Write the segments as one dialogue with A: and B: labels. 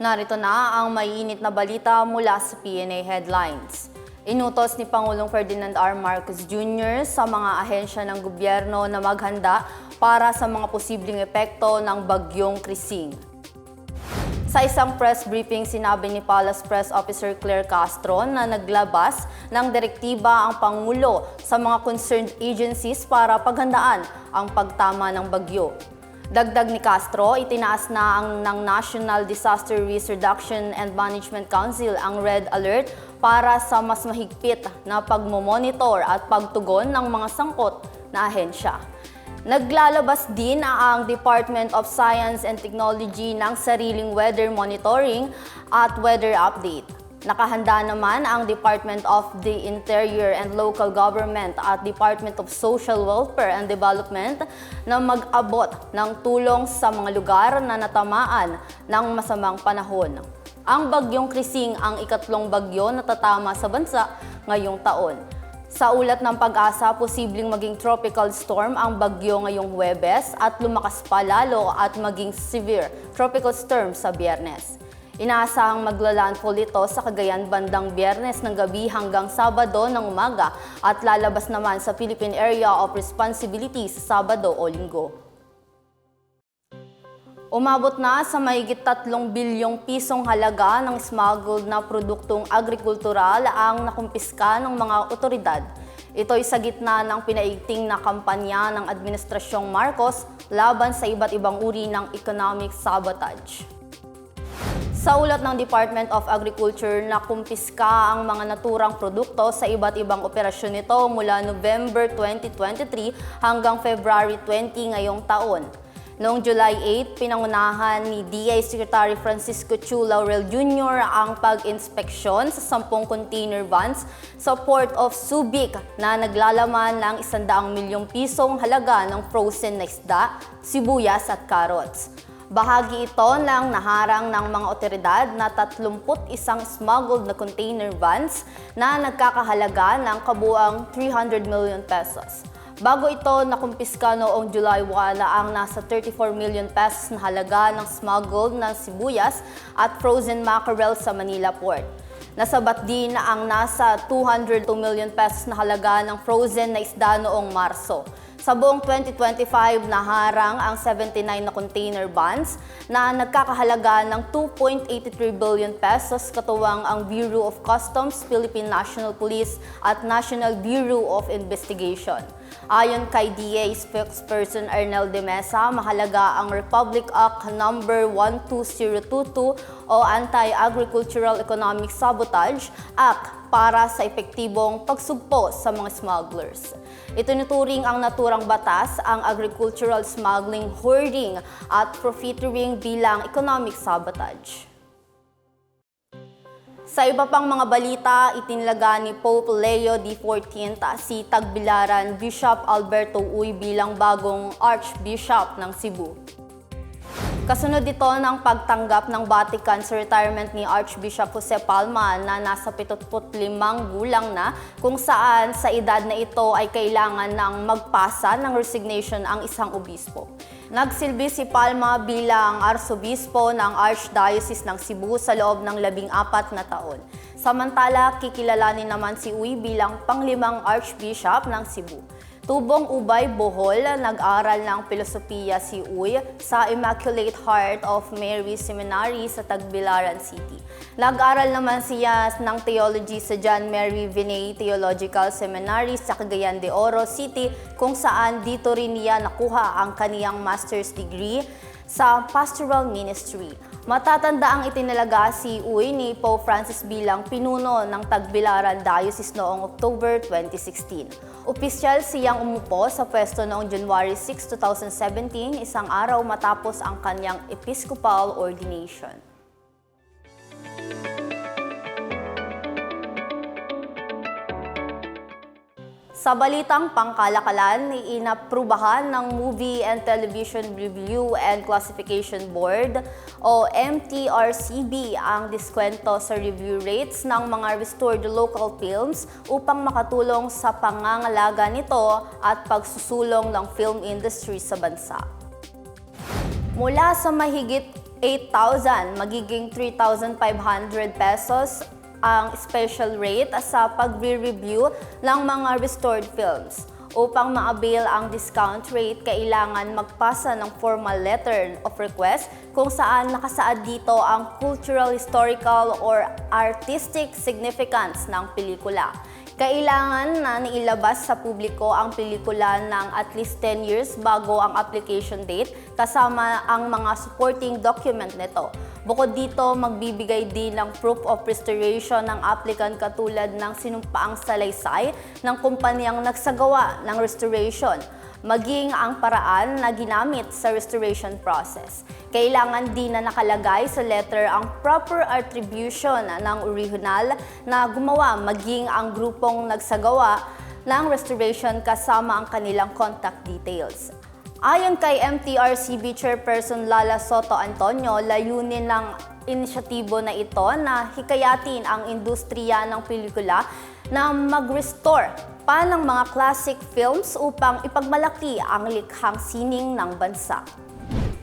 A: Narito na ang mainit na balita mula sa PNA Headlines. Inutos ni Pangulong Ferdinand R. Marcos Jr. sa mga ahensya ng gobyerno na maghanda para sa mga posibleng epekto ng bagyong Krising. Sa isang press briefing, sinabi ni Palace Press Officer Claire Castro na naglabas ng direktiba ang Pangulo sa mga concerned agencies para paghandaan ang pagtama ng bagyo. Dagdag ni Castro, itinaas na ang ng National Disaster Risk Reduction and Management Council ang Red Alert para sa mas mahigpit na pagmomonitor at pagtugon ng mga sangkot na ahensya. Naglalabas din ang Department of Science and Technology ng sariling weather monitoring at weather update. Nakahanda naman ang Department of the Interior and Local Government at Department of Social Welfare and Development na mag-abot ng tulong sa mga lugar na natamaan ng masamang panahon. Ang bagyong Krising ang ikatlong bagyo na tatama sa bansa ngayong taon. Sa ulat ng pag-asa, posibleng maging tropical storm ang bagyo ngayong Huwebes at lumakas pa lalo at maging severe tropical storm sa Biyernes. Inaasahang maglalandfall ito sa Cagayan bandang Biyernes ng gabi hanggang Sabado ng umaga at lalabas naman sa Philippine Area of Responsibility sa Sabado o Linggo. Umabot na sa mahigit 3 bilyong pisong halaga ng smuggled na produktong agrikultural ang nakumpiska ng mga otoridad. Ito'y sa gitna ng pinaigting na kampanya ng Administrasyong Marcos laban sa iba't ibang uri ng economic sabotage. Sa ulat ng Department of Agriculture na kumpiska ang mga naturang produkto sa iba't ibang operasyon nito mula November 2023 hanggang February 20 ngayong taon. Noong July 8, pinangunahan ni DA Secretary Francisco Chu Laurel Jr. ang pag-inspeksyon sa 10 container vans sa Port of Subic na naglalaman ng 100 milyong pisong halaga ng frozen na isda, sibuyas at carrots. Bahagi ito ng naharang ng mga otoridad na 31 smuggled na container vans na nagkakahalaga ng kabuang 300 million pesos. Bago ito nakumpiska noong July 1 ang nasa 34 million pesos na halaga ng smuggled na sibuyas at frozen mackerel sa Manila Port. Nasabat din ang nasa 202 million pesos na halaga ng frozen na isda noong Marso. Sa buong 2025, naharang ang 79 na container bonds na nagkakahalaga ng 2.83 billion pesos katuwang ang Bureau of Customs, Philippine National Police at National Bureau of Investigation. Ayon kay DA spokesperson Arnel de Mesa, mahalaga ang Republic Act No. 12022 o Anti-Agricultural Economic Sabotage Act para sa epektibong pagsugpo sa mga smugglers. Itinuturing ang naturang batas ang agricultural smuggling, hoarding at profiteering bilang economic sabotage. Sa iba pang mga balita, itinlaga ni Pope Leo XIV si Tagbilaran Bishop Alberto Uy bilang bagong Archbishop ng Cebu. Kasunod ito ng pagtanggap ng Vatican sa retirement ni Archbishop Jose Palma na nasa 75 gulang na kung saan sa edad na ito ay kailangan ng magpasa ng resignation ang isang obispo. Nagsilbi si Palma bilang arsobispo ng Archdiocese ng Cebu sa loob ng labing apat na taon. Samantala, kikilalanin naman si Uy bilang panglimang Archbishop ng Cebu. Tubong Ubay, Bohol, nag-aral ng filosofiya si Uy sa Immaculate Heart of Mary Seminary sa Tagbilaran City. Nag-aral naman siya ng theology sa John Mary Vianney Theological Seminary sa Cagayan de Oro City kung saan dito rin niya nakuha ang kaniyang master's degree sa pastoral ministry. Matatanda ang itinalaga si Uy ni Pope Francis bilang pinuno ng Tagbilaran Diocese noong October 2016. Opisyal siyang umupo sa pwesto noong January 6, 2017, isang araw matapos ang kanyang episcopal ordination. Sa balitang pangkalakalan, inaprubahan ng Movie and Television Review and Classification Board o MTRCB ang diskwento sa review rates ng mga restored local films upang makatulong sa pangangalaga nito at pagsusulong ng film industry sa bansa. Mula sa mahigit 8,000 magiging 3,500 pesos ang special rate sa pagre-review ng mga restored films. Upang ma-avail ang discount rate, kailangan magpasa ng formal letter of request kung saan nakasaad dito ang cultural, historical, or artistic significance ng pelikula. Kailangan na nailabas sa publiko ang pelikula ng at least 10 years bago ang application date kasama ang mga supporting document nito. Bukod dito, magbibigay din ng proof of restoration ng applicant katulad ng sinumpaang salaysay ng kumpanyang nagsagawa ng restoration maging ang paraan na ginamit sa restoration process. Kailangan din na nakalagay sa letter ang proper attribution ng original na gumawa maging ang grupong nagsagawa ng restoration kasama ang kanilang contact details. Ayon kay MTRCB Chairperson Lala Soto Antonio, layunin ng inisyatibo na ito na hikayatin ang industriya ng pelikula na mag-restore pa ng mga classic films upang ipagmalaki ang likhang sining ng bansa.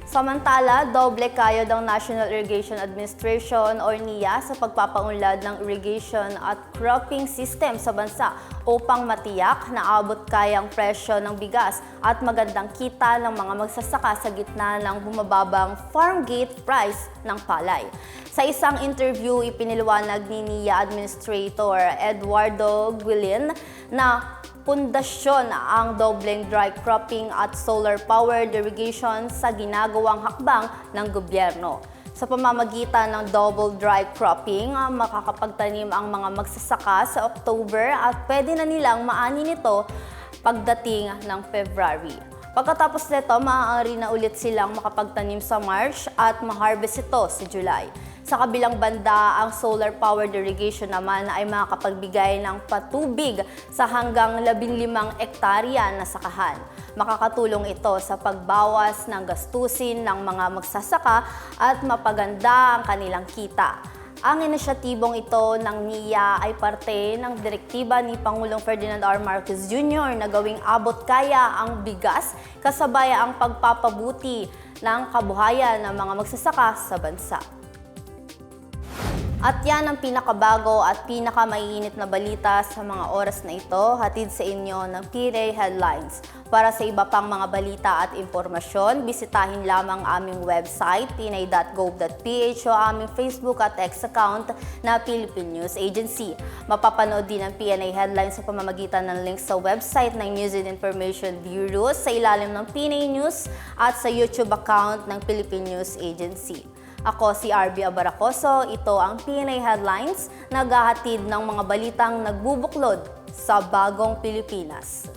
A: Samantala, doble kayod ang National Irrigation Administration o NIA sa pagpapaunlad ng irrigation at cropping system sa bansa upang matiyak na abot kayang presyo ng bigas at magandang kita ng mga magsasaka sa gitna ng bumababang farm gate price ng palay. Sa isang interview, ipiniliwanag ni NIA Administrator Eduardo Guilin na pundasyon ang dobleng dry cropping at solar-powered irrigation sa ginagawang hakbang ng gobyerno. Sa pamamagitan ng double dry cropping, ah, makakapagtanim ang mga magsasaka sa October at pwede na nilang maani nito pagdating ng February. Pagkatapos nito, maaari na ulit silang makapagtanim sa March at ma-harvest ito sa July. Sa kabilang banda, ang solar-powered irrigation naman ay makakapagbigay ng patubig sa hanggang 15 ektarya na sakahan. Makakatulong ito sa pagbawas ng gastusin ng mga magsasaka at mapaganda ang kanilang kita. Ang inisyatibong ito ng NIA ay parte ng direktiba ni Pangulong Ferdinand R. Marcos Jr. na gawing abot kaya ang bigas kasabay ang pagpapabuti ng kabuhayan ng mga magsasaka sa bansa. At yan ang pinakabago at pinakamaiinit na balita sa mga oras na ito, hatid sa inyo ng PRA Headlines. Para sa iba pang mga balita at impormasyon, bisitahin lamang aming website, pinay.gov.ph o aming Facebook at X account na Philippine News Agency. Mapapanood din ang PNA Headlines sa pamamagitan ng link sa website ng News and Information Bureau sa ilalim ng PNA News at sa YouTube account ng Philippine News Agency. Ako si RB Abaracoso, ito ang PNA Headlines, naghahatid ng mga balitang nagbubuklod sa bagong Pilipinas.